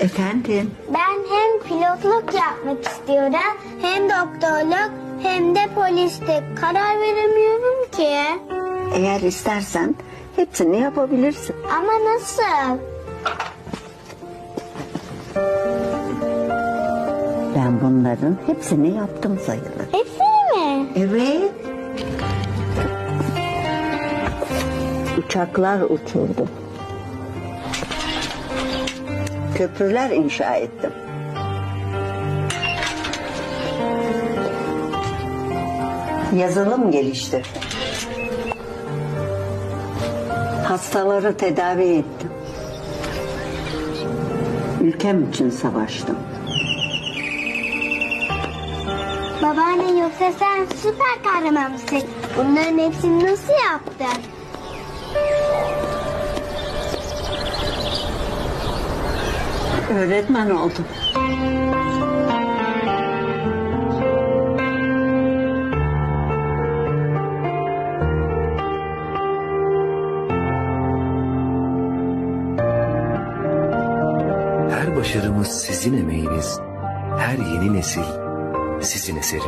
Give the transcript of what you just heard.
Efendim? Ben hem pilotluk yapmak istiyorum hem doktorluk hem de polislik. Karar veremiyorum ki. Eğer istersen hepsini yapabilirsin. Ama nasıl? Ben bunların hepsini yaptım sayılır. Hepsini mi? Evet. Uçaklar uçurdum. Köprüler inşa ettim. Yazılım geliştirdim. Hastaları tedavi ettim. Ülkem için savaştım. Babaanne yoksa sen süper kahraman mısın? Bunların hepsini nasıl yaptın? Öğretmen oldum. Her başarımız sizin emeğiniz, her yeni nesil sizin eseriniz.